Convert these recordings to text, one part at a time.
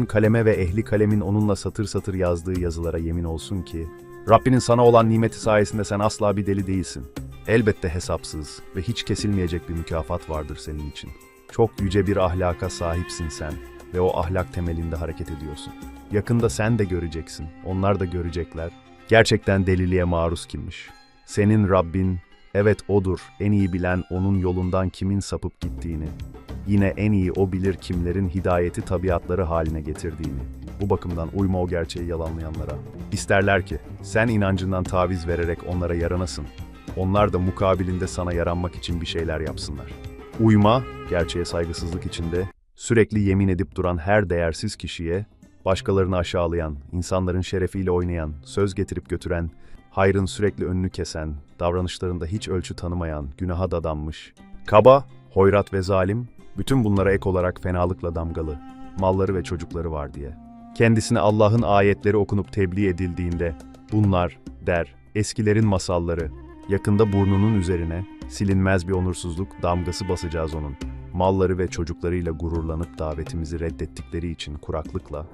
Allah'ın kaleme ve ehli kalemin onunla satır satır yazdığı yazılara yemin olsun ki, Rabbinin sana olan nimeti sayesinde sen asla bir deli değilsin. Elbette hesapsız ve hiç kesilmeyecek bir mükafat vardır senin için. Çok yüce bir ahlaka sahipsin sen ve o ahlak temelinde hareket ediyorsun. Yakında sen de göreceksin, onlar da görecekler. Gerçekten deliliğe maruz kimmiş. Senin Rabbin, evet odur, en iyi bilen onun yolundan kimin sapıp gittiğini. Yine en iyi o bilir kimlerin hidayeti tabiatları haline getirdiğini. Bu bakımdan uyma o gerçeği yalanlayanlara. İsterler ki sen inancından taviz vererek onlara yaranasın. Onlar da mukabilinde sana yaranmak için bir şeyler yapsınlar. Uyma, gerçeğe saygısızlık içinde, sürekli yemin edip duran her değersiz kişiye, başkalarını aşağılayan, insanların şerefiyle oynayan, söz getirip götüren, hayrın sürekli önünü kesen, davranışlarında hiç ölçü tanımayan, günaha dadanmış, kaba, hoyrat ve zalim, bütün bunlara ek olarak fenalıkla damgalı, malları ve çocukları var diye. Kendisine Allah'ın ayetleri okunup tebliğ edildiğinde, bunlar, der, eskilerin masalları, yakında burnunun üzerine, silinmez bir onursuzluk damgası basacağız onun. Malları ve çocuklarıyla gururlanıp davetimizi reddettikleri için kuraklıkla,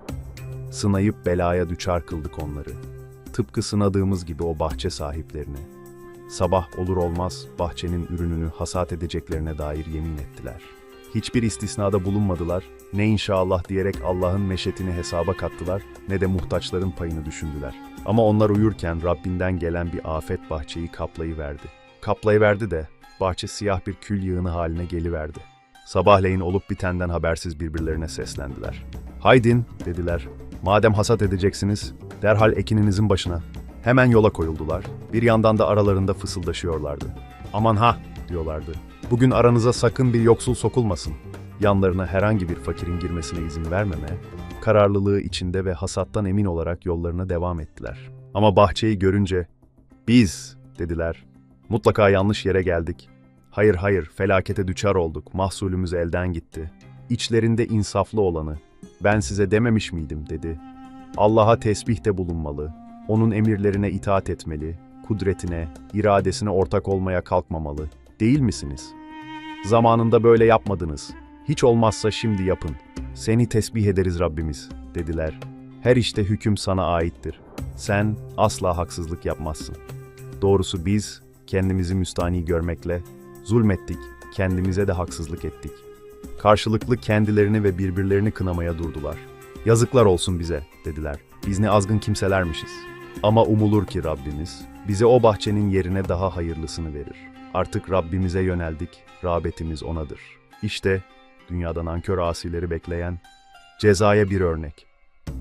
sınayıp belaya düçar kıldık onları. Tıpkı sınadığımız gibi o bahçe sahiplerini. Sabah olur olmaz bahçenin ürününü hasat edeceklerine dair yemin ettiler. Hiçbir istisnada bulunmadılar, ne inşallah diyerek Allah'ın meşetini hesaba kattılar, ne de muhtaçların payını düşündüler. Ama onlar uyurken Rabbinden gelen bir afet bahçeyi kaplayıverdi. Kaplayıverdi de bahçe siyah bir kül yığını haline geliverdi. Sabahleyin olup bitenden habersiz birbirlerine seslendiler. Haydin, dediler. Madem hasat edeceksiniz, derhal ekininizin başına. Hemen yola koyuldular. Bir yandan da aralarında fısıldaşıyorlardı. Aman ha, diyorlardı. Bugün aranıza sakın bir yoksul sokulmasın. Yanlarına herhangi bir fakirin girmesine izin vermeme, kararlılığı içinde ve hasattan emin olarak yollarına devam ettiler. Ama bahçeyi görünce, biz, dediler, mutlaka yanlış yere geldik. Hayır hayır, felakete düçar olduk, mahsulümüz elden gitti. İçlerinde insaflı olanı, ben size dememiş miydim, dedi. Allah'a tesbihte bulunmalı, onun emirlerine itaat etmeli, kudretine, iradesine ortak olmaya kalkmamalı. Değil misiniz? Zamanında böyle yapmadınız. Hiç olmazsa şimdi yapın. Seni tesbih ederiz Rabbimiz, dediler. Her işte hüküm sana aittir. Sen asla haksızlık yapmazsın. Doğrusu biz kendimizi müstani görmekle zulmettik, kendimize de haksızlık ettik. Karşılıklı kendilerini ve birbirlerini kınamaya durdular. Yazıklar olsun bize, dediler. Biz ne azgın kimselermişiz. Ama umulur ki Rabbimiz bize o bahçenin yerine daha hayırlısını verir. Artık Rabbimize yöneldik, rağbetimiz O'nadır. İşte dünyada nankör asileri bekleyen cezaya bir örnek.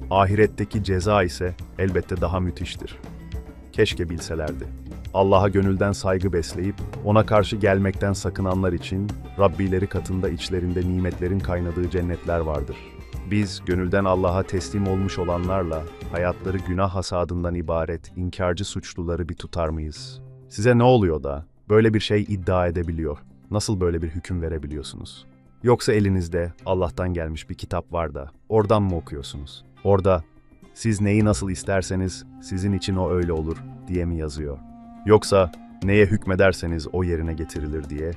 Ahiretteki ceza ise elbette daha müthiştir. Keşke bilselerdi. Allah'a gönülden saygı besleyip ona karşı gelmekten sakınanlar için Rabbileri katında içlerinde nimetlerin kaynadığı cennetler vardır. Biz gönülden Allah'a teslim olmuş olanlarla hayatları günah hasadından ibaret inkarcı suçluları bir tutar mıyız? Size ne oluyor da böyle bir şey iddia edebiliyor? Nasıl böyle bir hüküm verebiliyorsunuz? Yoksa elinizde Allah'tan gelmiş bir kitap var da oradan mı okuyorsunuz? Orada siz neyi nasıl isterseniz sizin için o öyle olur diye mi yazıyor? Yoksa neye hükmederseniz o yerine getirilir diye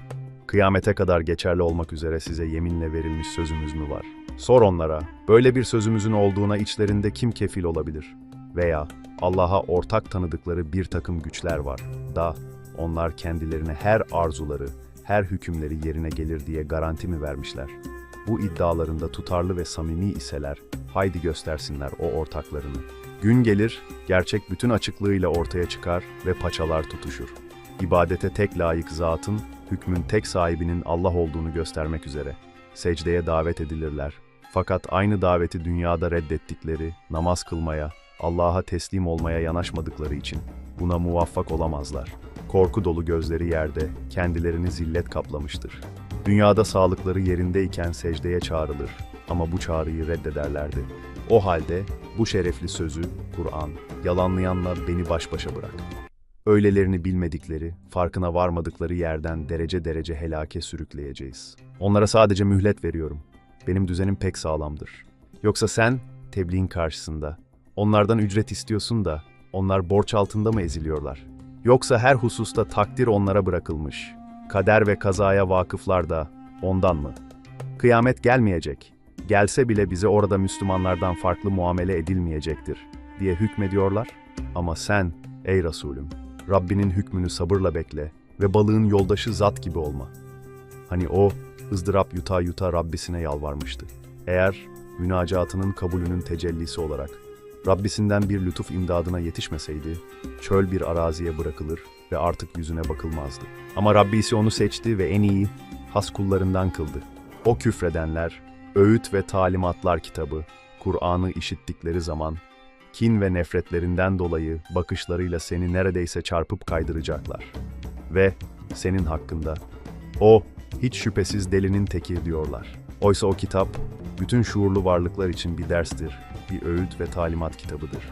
kıyamete kadar geçerli olmak üzere size yeminle verilmiş sözümüz mü var? Sor onlara, böyle bir sözümüzün olduğuna içlerinde kim kefil olabilir? Veya Allah'a ortak tanıdıkları bir takım güçler var da onlar kendilerine her arzuları, her hükümleri yerine gelir diye garanti mi vermişler? Bu iddialarında tutarlı ve samimi iseler, haydi göstersinler o ortaklarını. Gün gelir, gerçek bütün açıklığıyla ortaya çıkar ve paçalar tutuşur. İbadete tek layık zatın, hükmün tek sahibinin Allah olduğunu göstermek üzere. Secdeye davet edilirler. Fakat aynı daveti dünyada reddettikleri, namaz kılmaya, Allah'a teslim olmaya yanaşmadıkları için buna muvaffak olamazlar. Korku dolu gözleri yerde, kendilerini zillet kaplamıştır. Dünyada sağlıkları yerindeyken secdeye çağrılır ama bu çağrıyı reddederlerdi. O halde bu şerefli sözü, Kur'an, yalanlayanla beni baş başa bırak. Öylelerini bilmedikleri, farkına varmadıkları yerden derece derece helake sürükleyeceğiz. Onlara sadece mühlet veriyorum. Benim düzenim pek sağlamdır. Yoksa sen, tebliğin karşısında, onlardan ücret istiyorsun da, onlar borç altında mı eziliyorlar? Yoksa her hususta takdir onlara bırakılmış. Kader ve kazaya vakıflar da ondan mı? Kıyamet gelmeyecek. Gelse bile bize orada Müslümanlardan farklı muamele edilmeyecektir diye hükmediyorlar. Ama sen ey Resulüm Rabbinin hükmünü sabırla bekle ve balığın yoldaşı zat gibi olma. Hani o ızdırap yuta yuta Rabbisine yalvarmıştı. Eğer münacatının kabulünün tecellisi olarak Rabbisinden bir lütuf imdadına yetişmeseydi, çöl bir araziye bırakılır ve artık yüzüne bakılmazdı. Ama Rabbisi onu seçti ve en iyi has kullarından kıldı. O küfredenler, öğüt ve talimatlar kitabı, Kur'an'ı işittikleri zaman, kin ve nefretlerinden dolayı bakışlarıyla seni neredeyse çarpıp kaydıracaklar. Ve senin hakkında, o hiç şüphesiz delinin tekir diyorlar. Oysa o kitap, bütün şuurlu varlıklar için bir derstir, bir öğüt ve talimat kitabıdır.